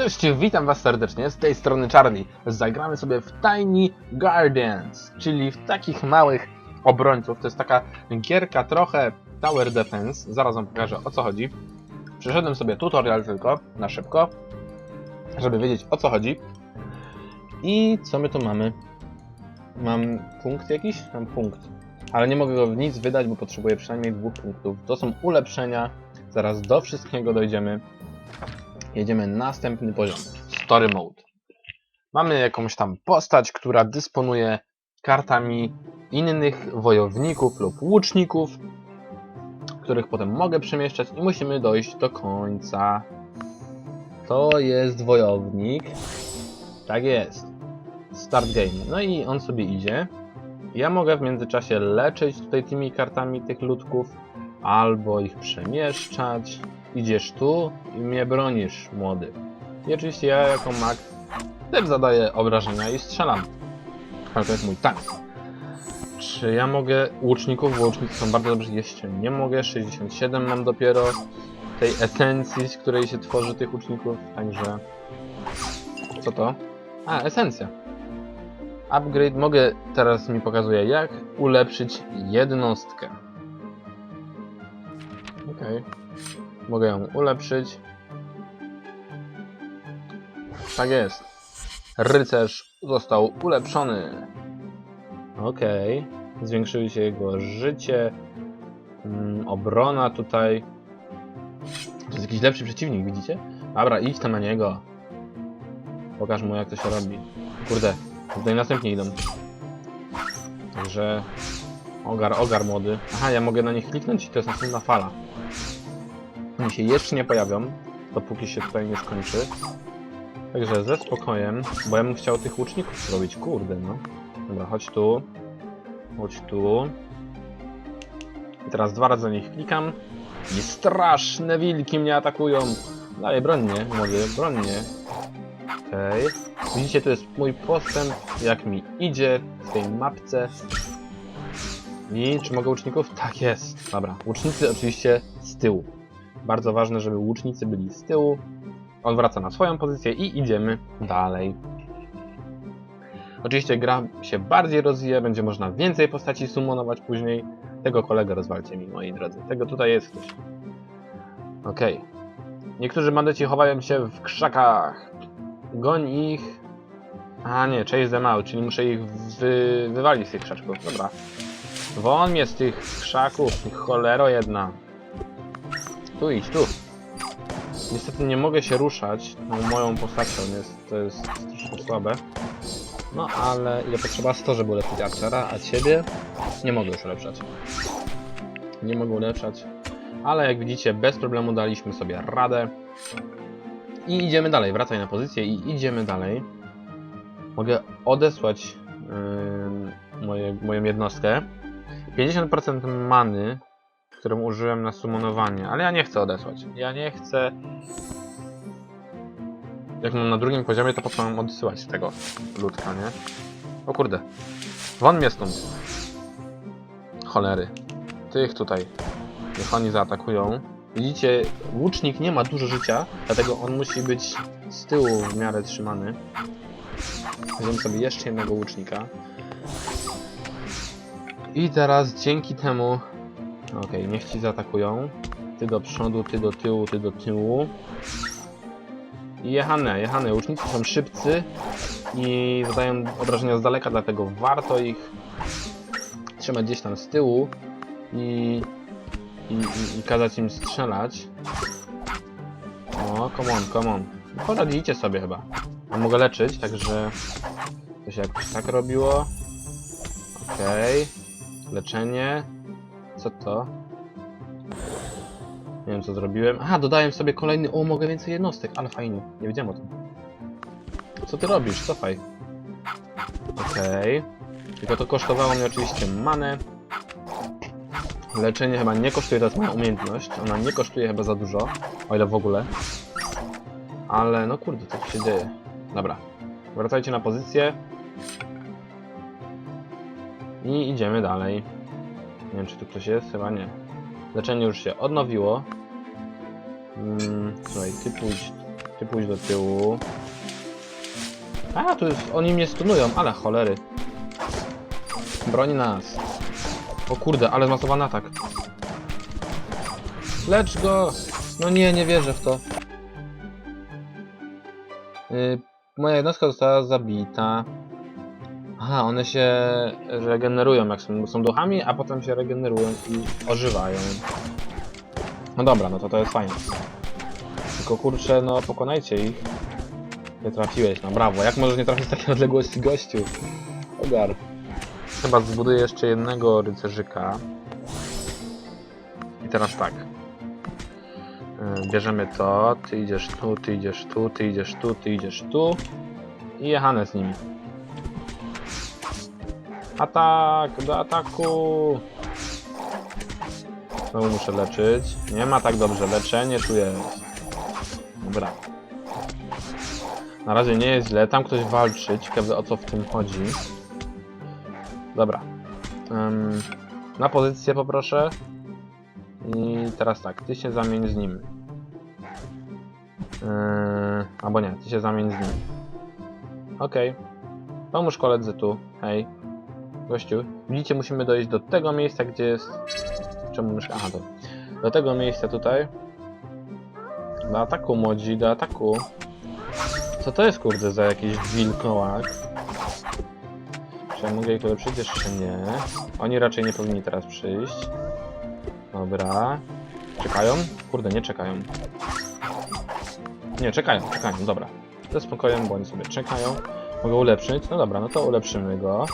Cześć, witam was serdecznie, z tej strony Charlie. Zagramy sobie w Tiny Gardens, czyli w takich małych obrońców. To jest taka gierka trochę Tower Defense, zaraz wam pokażę o co chodzi. Przeszedłem sobie tutorial tylko, na szybko, żeby wiedzieć o co chodzi. I co my tu mamy? Mam punkt jakiś? Mam punkt. Ale nie mogę go w nic wydać, bo potrzebuję przynajmniej dwóch punktów. To są ulepszenia, zaraz do wszystkiego dojdziemy. Jedziemy następny poziom. Story Mode. Mamy jakąś tam postać, która dysponuje kartami innych wojowników lub łuczników, których potem mogę przemieszczać i musimy dojść do końca. To jest wojownik. Tak jest. Start game. No i on sobie idzie. Ja mogę w międzyczasie leczyć tutaj tymi kartami tych ludków, albo ich przemieszczać. Idziesz tu i mnie bronisz, młody. I oczywiście ja jako mag też zadaję obrażenia i strzelam. Ale to jest mój tank. Czy ja mogę łuczników, bo łucznicy są bardzo dobrzy, jeszcze nie mogę. 67 mam dopiero tej esencji, z której się tworzy tych łuczników, także... Co to? A, esencja. Upgrade mogę, teraz mi pokazuje jak ulepszyć jednostkę. Okej. Mogę ją ulepszyć. Tak jest. Rycerz został ulepszony. Okej. Zwiększyły się jego życie. Mm, obrona tutaj. To jest jakiś lepszy przeciwnik, widzicie? Dobra, idź tam na niego. Pokaż mu jak to się robi. Kurde, tutaj następnie idą. Także... Ogar, ogar młody. Aha, ja mogę na nich kliknąć i to jest następna fala. Oni się jeszcze nie pojawią, dopóki się tutaj nie skończy. Także ze spokojem, bo ja bym chciał tych łuczników zrobić, kurde no. Dobra, chodź tu. Chodź tu. I teraz dwa razy na nich klikam. I straszne wilki mnie atakują. Dalej, broń mnie, młody, broń mnie. Okej. Widzicie, to jest mój postęp, jak mi idzie w tej mapce. I czy mogę łuczników? Tak jest. Dobra, łucznicy oczywiście z tyłu. Bardzo ważne, żeby łucznicy byli z tyłu. On wraca na swoją pozycję i idziemy dalej. Oczywiście gra się bardziej rozwija, będzie można więcej postaci summonować później. Tego kolegę rozwalcie mi, moi drodzy. Tego tutaj jest ktoś. Okej. Niektórzy bandyci chowają się w krzakach. Goń ich. A nie, chase them out, czyli muszę ich wy... wywalić z tych krzaczków. Dobra. Won mnie z tych krzaków, cholero jedna. Tu idź, tu. Niestety nie mogę się ruszać tą moją postacią, jest, to jest troszkę słabe. No ale ile potrzeba 100, żeby ulepszyć Archera, a ciebie nie mogę już ulepszać. Nie mogę ulepszać, ale jak widzicie bez problemu daliśmy sobie radę. I idziemy dalej, wracaj na pozycję i idziemy dalej. Mogę odesłać yy, moje, moją jednostkę. 50% many którą użyłem na summonowanie, ale ja nie chcę odesłać. Ja nie chcę... Jak mam na drugim poziomie, to po co mam odsyłać tego ludka, nie? O kurde. Won mnie stąd. Cholery. Tych tutaj. Niech oni zaatakują. Widzicie, łucznik nie ma dużo życia, dlatego on musi być z tyłu w miarę trzymany. Weźmiemy sobie jeszcze jednego łucznika. I teraz dzięki temu Okej, niech ci zaatakują. Ty do przodu, ty do tyłu, ty do tyłu. I jechane, jechane. Łucznicy są szybcy i zadają obrażenia z daleka, dlatego warto ich trzymać gdzieś tam z tyłu i, i, i, i kazać im strzelać. O, come on, come on. Poradzicie sobie chyba. Mogę leczyć, także to się jakoś tak robiło. Okej. Leczenie. Co to? Nie wiem co zrobiłem. Aha, dodałem sobie kolejny. O, mogę więcej jednostek, ale fajnie. Nie wiedziałem o tym. Co ty robisz? Cofaj. Okej. Tylko to kosztowało mnie oczywiście manę. Leczenie chyba nie kosztuje, to jest moja umiejętność. Ona nie kosztuje chyba za dużo. O ile w ogóle. Ale no kurde, co się dzieje? Dobra. Wracajcie na pozycję. I idziemy dalej. Nie wiem, czy tu ktoś jest? Chyba nie. Leczenie już się odnowiło. Mm, słuchaj, ty pójdź Ty pójdź do tyłu. A, tu jest, oni mnie stunują, ale cholery. Broni nas. O kurde, ale zmasowany atak. Lecz go! No nie, nie wierzę w to. Yy, moja jednostka została zabita. Aha, one się regenerują jak są, są duchami, a potem się regenerują i ożywają. No dobra, no to to jest fajne. Tylko kurczę, no pokonajcie ich. Nie trafiłeś, no brawo. Jak możesz nie trafić z takiej odległości gościu? Ogar. Chyba zbuduję jeszcze jednego rycerzyka. I teraz tak. Yy, Bierzemy to, ty idziesz tu, ty idziesz tu, ty idziesz tu, ty idziesz tu. I jechane z nimi. Atak! Do ataku! Znowu muszę leczyć. Nie ma tak dobrze, leczenie czuję. Dobra. Na razie nie jest źle, tam ktoś walczy, ciekawe o co w tym chodzi. Dobra. Ym, na pozycję poproszę. I teraz tak, ty się zamień z nim. Yy, albo nie, ty się zamień z nim. Okej. Pomóż koledze tu, hej. Gościu, widzicie, musimy dojść do tego miejsca, gdzie jest... Czemu myszka? Aha, do... Do tego miejsca tutaj. Do ataku, młodzi, do ataku. Co to jest, kurde, za jakiś wilkołak? Czy ja mogę ich ulepszyć? Jeszcze nie. Oni raczej nie powinni teraz przyjść. Dobra. Czekają? Kurde, nie czekają. Nie, czekają, czekają, dobra. Ze spokojem, bo oni sobie czekają. Mogę ulepszyć? No dobra, no to ulepszymy go.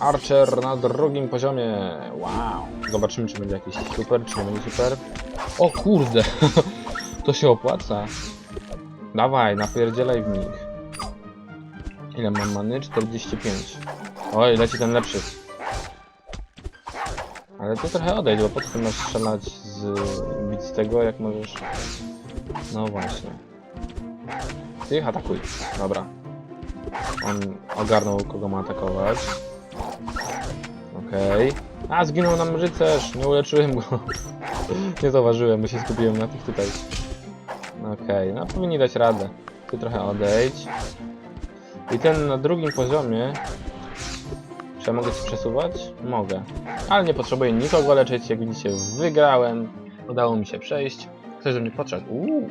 Archer na drugim poziomie. Wow. Zobaczymy, czy będzie jakiś super, czy nie będzie super. O kurde! to się opłaca. Dawaj, napierdzielaj w nich. Ile mam many? 45. Oj, leci ten lepszy. Ale ty trochę odejdź, bo po co ty masz strzelać z bić z tego, jak możesz... No właśnie. Ty atakuj. Dobra. On ogarnął, kogo ma atakować. Okej. A, zginął nam rycerz! Nie uleczyłem go. nie zauważyłem, bo się skupiłem na tych tutaj. Okej, no powinni dać radę. Ty trochę odejdź. I ten na drugim poziomie... Czy ja mogę się przesuwać? Mogę. Ale nie potrzebuję nikogo leczyć, jak widzicie wygrałem. Udało mi się przejść. Ktoś do mnie podszedł. Uuu.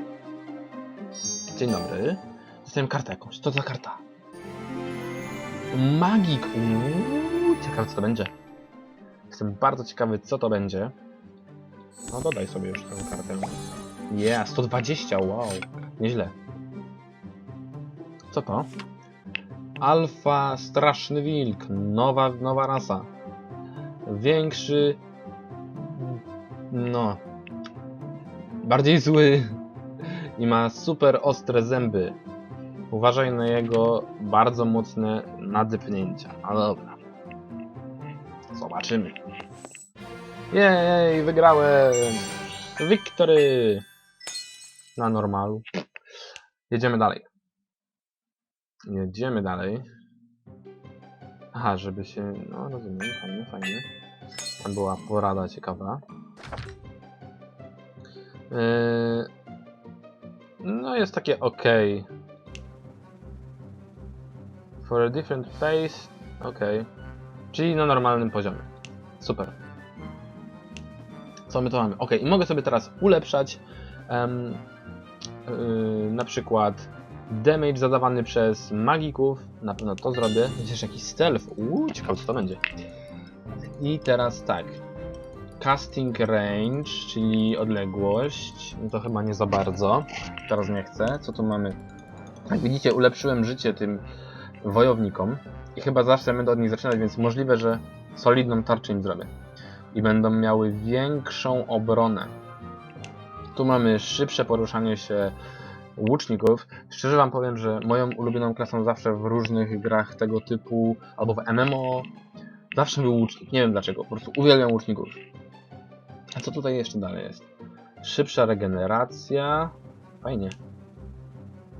Dzień dobry. Dostałem kartę jakąś. Co to za karta? Magik! Uuu, ciekawe co to będzie. Jestem bardzo ciekawy co to będzie. No dodaj sobie już tę kartę. Yeah, 120, wow. Nieźle. Co to? Alfa Straszny Wilk. Nowa, nowa rasa. Większy... No... Bardziej zły. I ma super ostre zęby. Uważaj na jego bardzo mocne nadypnięcia. Ale dobra. Zobaczymy. Jej, wygrałem! Victory! Na normalu. Jedziemy dalej. Jedziemy dalej. Aha, żeby się... No, rozumiem. Fajnie, fajnie. Tam była porada ciekawa. Yy... No, jest takie ok. For a different pace. Ok. Czyli na normalnym poziomie. Super. Co my tu mamy? Ok, i mogę sobie teraz ulepszać em, yy, na przykład damage zadawany przez magików. Na pewno to zrobię. Chociaż jakiś stealth. Uuu, ciekawe co to będzie. I teraz tak. Casting range, czyli odległość. No to chyba nie za bardzo. Teraz nie chcę. Co tu mamy? Jak widzicie, ulepszyłem życie tym wojownikom. I chyba zawsze będę od nich zaczynać, więc możliwe, że solidną tarczę im zrobię. I będą miały większą obronę. Tu mamy szybsze poruszanie się łuczników. Szczerze wam powiem, że moją ulubioną klasą zawsze w różnych grach tego typu, albo w MMO, zawsze był łucznik. Nie wiem dlaczego, po prostu uwielbiam łuczników. A co tutaj jeszcze dalej jest? Szybsza regeneracja. Fajnie.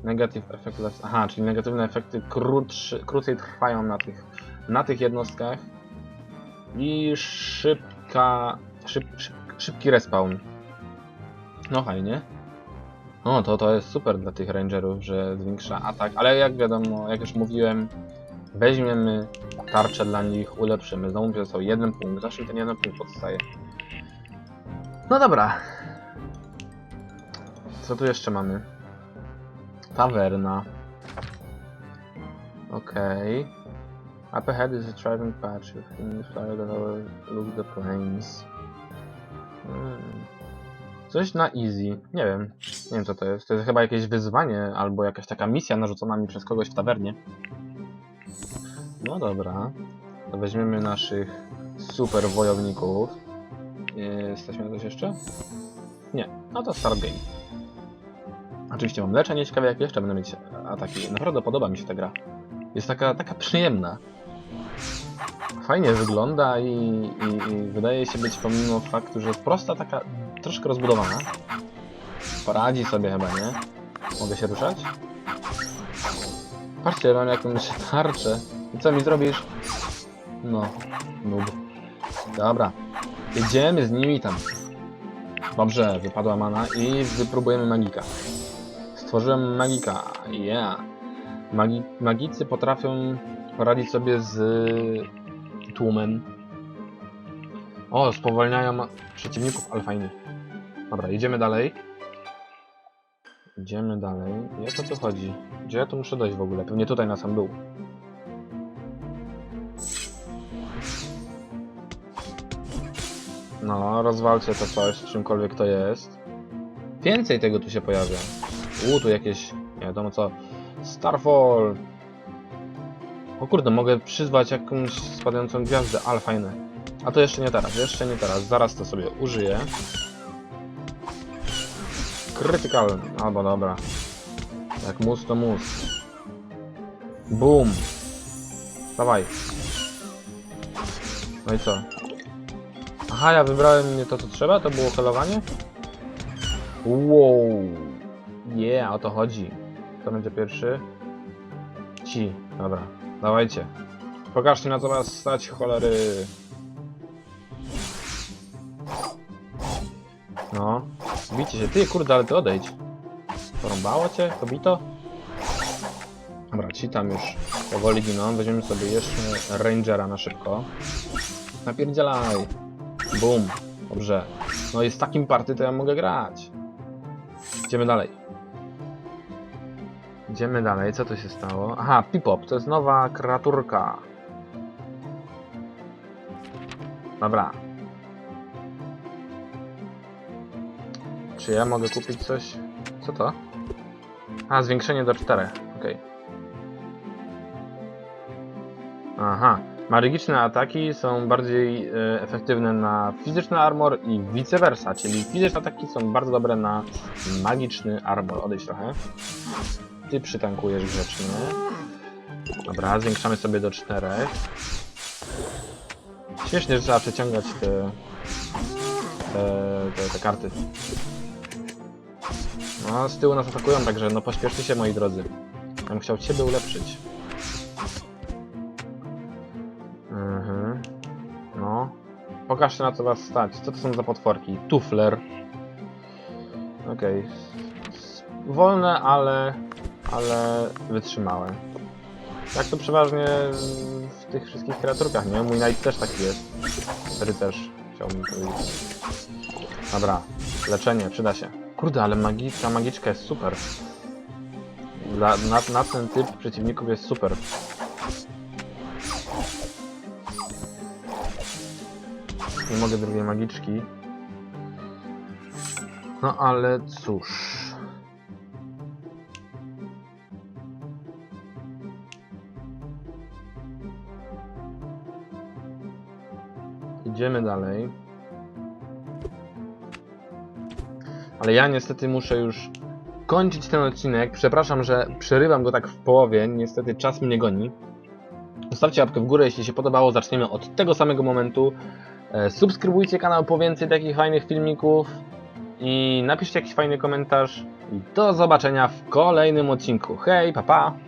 Negative effect less... Aha, czyli negatywne efekty krótszy, krócej trwają na tych, na tych jednostkach. I szybka... Szyb, szyb, szybki respawn. No fajnie. No to to jest super dla tych rangerów, że zwiększa atak, ale jak wiadomo, jak już mówiłem, weźmiemy tarczę dla nich, ulepszymy. Znowu został jeden punkt, zawsze ten jeden punkt podstaje. No dobra. Co tu jeszcze mamy? Tawerna. Okej. Up ahead is a thriving patch with things fire that overlook the plains. Hmm. Coś na easy. Nie wiem. Nie wiem co to jest. To jest chyba jakieś wyzwanie albo jakaś taka misja narzucona mi przez kogoś w tawernie. No dobra. To weźmiemy naszych super wojowników. Jesteśmy coś jeszcze? Nie. No to start game. Oczywiście mam leczenie, ciekawe jakie jeszcze będę mieć ataki. Naprawdę podoba mi się ta gra. Jest taka, taka przyjemna. Fajnie wygląda i, i, i wydaje się być pomimo faktu, że prosta, taka troszkę rozbudowana. Poradzi sobie chyba, nie? Mogę się ruszać? Patrzcie, mam jakąś tarczę. I co mi zrobisz? No, noob. Dobra. Jedziemy z nimi tam. Dobrze, wypadła mana i wypróbujemy magika. Stworzyłem magika. Yeah. Magi magicy potrafią poradzić sobie z tłumem. O, spowalniają przeciwników, ale fajnie. Dobra, idziemy dalej. Idziemy dalej. Jak o co chodzi? Gdzie ja tu muszę dojść w ogóle? Pewnie tutaj na sam dół. No, rozwalcie to coś, czymkolwiek to jest. Więcej tego tu się pojawia. U, tu jakieś, nie wiadomo co. Starfall! O kurde, mogę przyzwać jakąś spadającą gwiazdę, ale fajne. A to jeszcze nie teraz, jeszcze nie teraz. Zaraz to sobie użyję. Critical, albo dobra. Jak mus to mus. Boom. Dawaj. No i co? Aha, ja wybrałem nie to co trzeba? To było helowanie? Wow. Yeah, o to chodzi. Kto będzie pierwszy? Ci, dobra. Dawajcie. Pokażcie na co was stać, cholery. No. Bicie się. Ty, kurde, ale ty odejdź. Porąbało cię, kobito? Dobra, ci tam już powoli giną. Weźmiemy sobie jeszcze Rangera na szybko. Napierdzielaj. Boom. Dobrze. No i z takim party to ja mogę grać. Idziemy dalej. Idziemy dalej, co tu się stało? Aha, Pipop, to jest nowa kreaturka. Dobra. Czy ja mogę kupić coś? Co to? A, zwiększenie do 4. Okej. Aha. Magiczne ataki są bardziej e, efektywne na fizyczny armor i vice versa, czyli fizyczne ataki są bardzo dobre na magiczny armor. Odejdź trochę. Ty przytankujesz grzecznie. Dobra, zwiększamy sobie do 4. Śmiesznie, że trzeba przeciągać te, te, te, te karty. No, z tyłu nas atakują, także no pośpieszcie się moi drodzy. Ja bym chciał ciebie ulepszyć. Mhm. No. Pokażcie na co was stać. Co to są za potworki? Tufler. Okej. S- Wolne, ale... ale wytrzymałe. Jak to przeważnie w tych wszystkich kreaturkach, nie? Mój knight też taki jest. Rycerz, chciałbym powiedzieć. Dobra. Leczenie, przyda się. Kurde, ale magiczka, magiczka jest super. Dla, na, na ten typ przeciwników jest super. Nie mogę drugiej magiczki. No ale cóż. Idziemy dalej. Ale ja niestety muszę już kończyć ten odcinek. Przepraszam, że przerywam go tak w połowie. Niestety czas mnie goni. Zostawcie łapkę w górę, jeśli się podobało. Zaczniemy od tego samego momentu. E, Subskrybujcie kanał po więcej takich fajnych filmików. I napiszcie jakiś fajny komentarz. I do zobaczenia w kolejnym odcinku. Hej, papa! Pa.